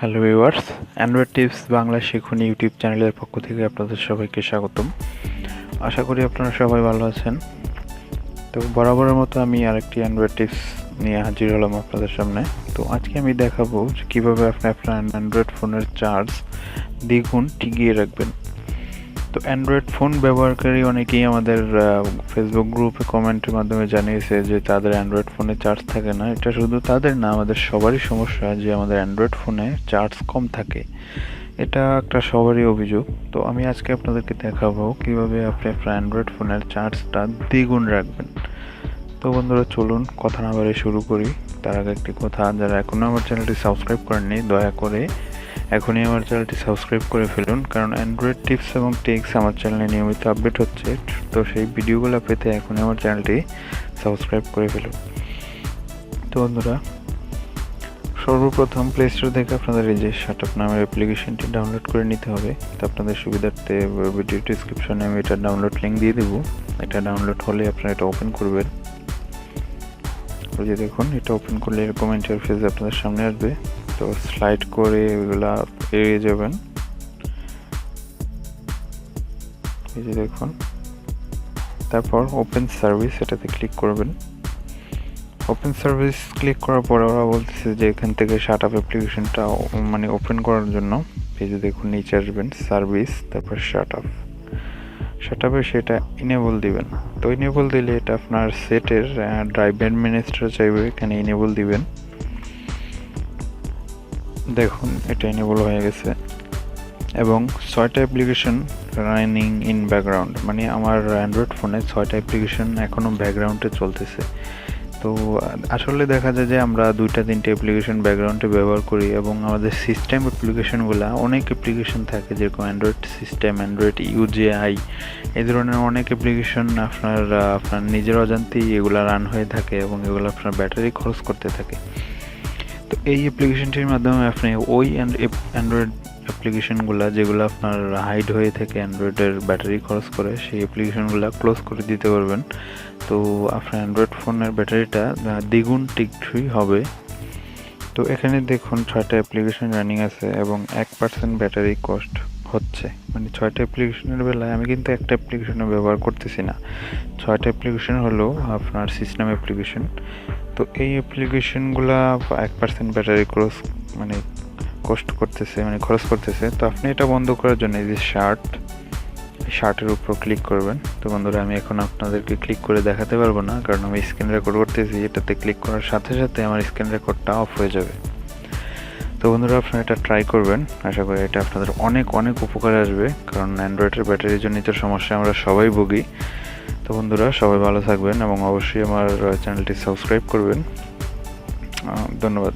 Hello viewers Android tips Bangla শিখুন YouTube চ্যানেলের পক্ষ থেকে আপনাদের সবাইকে স্বাগতম। আশা করি আপনারা সবাই ভালো আছেন। তো বরাবরের মতো আমি আরেকটি অ্যান্ড্রয়েড টিপস নিয়ে হাজির হলাম আপনাদের সামনে। তো আজকে আমি দেখাবো যে কীভাবে আপনি আপনার অ্যান্ড্রয়েড ফোনের চার্জ দ্বিগুণ টিকিয়ে রাখবেন। তো অ্যান্ড্রয়েড ফোন ব্যবহারকারী অনেকেই আমাদের ফেসবুক গ্রুপে কমেন্টের মাধ্যমে জানিয়েছে যে তাদের অ্যান্ড্রয়েড ফোনে চার্জ থাকে না। এটা শুধু তাদের না, আমাদের সবারই সমস্যা যে আমাদের অ্যান্ড্রয়েড ফোনে চার্জ কম থাকে। এটা একটা সবারই অভিযোগ। তো আমি আজকে আপনাদেরকে দেখাবো কীভাবে আপনি আপনার অ্যান্ড্রয়েড ফোনের চার্জটা দ্বিগুণ রাখবেন। তো বন্ধুরা, চলুন কথা না বাড়িয়ে শুরু করি। তার আগে একটি কথা, যারা এখনও আমার চ্যানেলটি সাবস্ক্রাইব করেননি, দয়া করে এখনই আমার চ্যানেলটি সাবস্ক্রাইব করে ফেলুন, কারণ অ্যান্ড্রয়েড টিপস এবং টেক্স আমার চ্যানেলে নিয়মিত আপডেট হচ্ছে, তো সেই ভিডিওগুলো পেতে এখনই আমার চ্যানেলটি সাবস্ক্রাইব করে ফেলুন। তো বন্ধুরা, সর্বপ্রথম প্লে স্টোর থেকে আপনাদের এই যে শার্টআপ নামের অ্যাপ্লিকেশনটি ডাউনলোড করে নিতে হবে, তো আপনাদের সুবিধার্থে ভিডিও ডিসক্রিপশনে আমি এটা ডাউনলোড লিঙ্ক দিয়ে দেবো। এটা ডাউনলোড হলে আপনারা এটা ওপেন করবেন। যে দেখুন, এটা ওপেন করলে এরকম ইন্টারফেস আপনাদের সামনে আসবে। তো স্লাইড করে ওইগুলা এড়িয়ে যাবেন। এই যে দেখুন। তারপর ওপেন সার্ভিস এটাতে ক্লিক করবেন। ওপেন সার্ভিস ক্লিক করার পরে ওরা বলতেছে যে এখান থেকে শার্ট আপ অ্যাপ্লিকেশনটা মানে ওপেন করার জন্য যে দেখুন, নিচে আসবেন সার্ভিস তারপর শার্ট আপ শার্ট আপে সেটা ইনেবল দিবেন। তো ইনেবল দিলে এটা আপনার সেটের ড্রাইভ অ্যাডমিনিস্ট্রেটর চাইবে, এখানে ইনেবল দিবেন। দেখুন এটা এনেবল হয়ে গেছে। এবং ছয়টা অ্যাপ্লিকেশন রানিং ইন ব্যাকগ্রাউন্ড মানে আমার অ্যান্ড্রয়েড ফোনে ছয়টা অ্যাপ্লিকেশন এখনও ব্যাকগ্রাউন্ডে চলতেছে। তো, আসলে দেখা যায় যে আমরা দুইটা, তিনটে অ্যাপ্লিকেশন ব্যাকগ্রাউন্ডে ব্যবহার করি এবং আমাদের সিস্টেম অ্যাপ্লিকেশনগুলো অনেক অ্যাপ্লিকেশন থাকে, যেরকম অ্যান্ড্রয়েড সিস্টেম অ্যান্ড্রয়েড ইউজেআই এই ধরনের অনেক অ্যাপ্লিকেশন আপনার আপনার নিজের অজান্তেই এগুলো রান হয়ে থাকে এবং এগুলো আপনার ব্যাটারি খরচ করতে থাকে। তো এই অ্যাপ্লিকেশনটির মাধ্যমে আপনি ওই অ্যান্ড্রয়েড অ্যাপ্লিকেশনগুলো যেগুলো আপনার হাইড হয়ে থাকে অ্যান্ড্রয়েডের ব্যাটারি খরচ করে, সেই অ্যাপ্লিকেশনগুলো ক্লোজ করে দিতে পারবেন। তো আপনার অ্যান্ড্রয়েড ফোনের ব্যাটারিটা দ্বিগুণ টিকসই হবে। তো এখানে দেখুন ছয়টা অ্যাপ্লিকেশন রানিং আছে এবং এক পার্সেন্ট ব্যাটারি কস্ট হচ্ছে। মানে ছয়টা অ্যাপ্লিকেশনের বেলায় আমি কিন্তু একটা অ্যাপ্লিকেশনে ব্যবহার করতেছি না। ছয়টা অ্যাপ্লিকেশন হলো আপনার সিস্টেম অ্যাপ্লিকেশন তো এই অ্যাপ্লিকেশনগুলো এক পার্সেন্ট ব্যাটারি ক্রস মানে কষ্ট করতেছে মানে খরচ করতেছে। তো আপনি এটা বন্ধ করার জন্য এই যে শার্ট শার্টের উপর ক্লিক করবেন। তো বন্ধুরা, আমি এখন আপনাদেরকে ক্লিক করে দেখাতে পারব না, কারণ আমি স্ক্রিন রেকর্ড করতেছি। এটাতে ক্লিক করার সাথে সাথে আমার স্ক্রিন রেকর্ডটা অফ হয়ে যাবে। তো বন্ধুরা, আপনারা এটা ট্রাই করবেন। আশা করি এটা আপনাদের অনেক অনেক উপকারে আসবে। কারণ অ্যান্ড্রয়েডের ব্যাটারির জনিত সমস্যা, আমরা সবাই ভুগি। তো বন্ধুরা সবাই ভালো থাকবেন এবং অবশ্যই আমার চ্যানেলটি সাবস্ক্রাইব করবেন। ধন্যবাদ।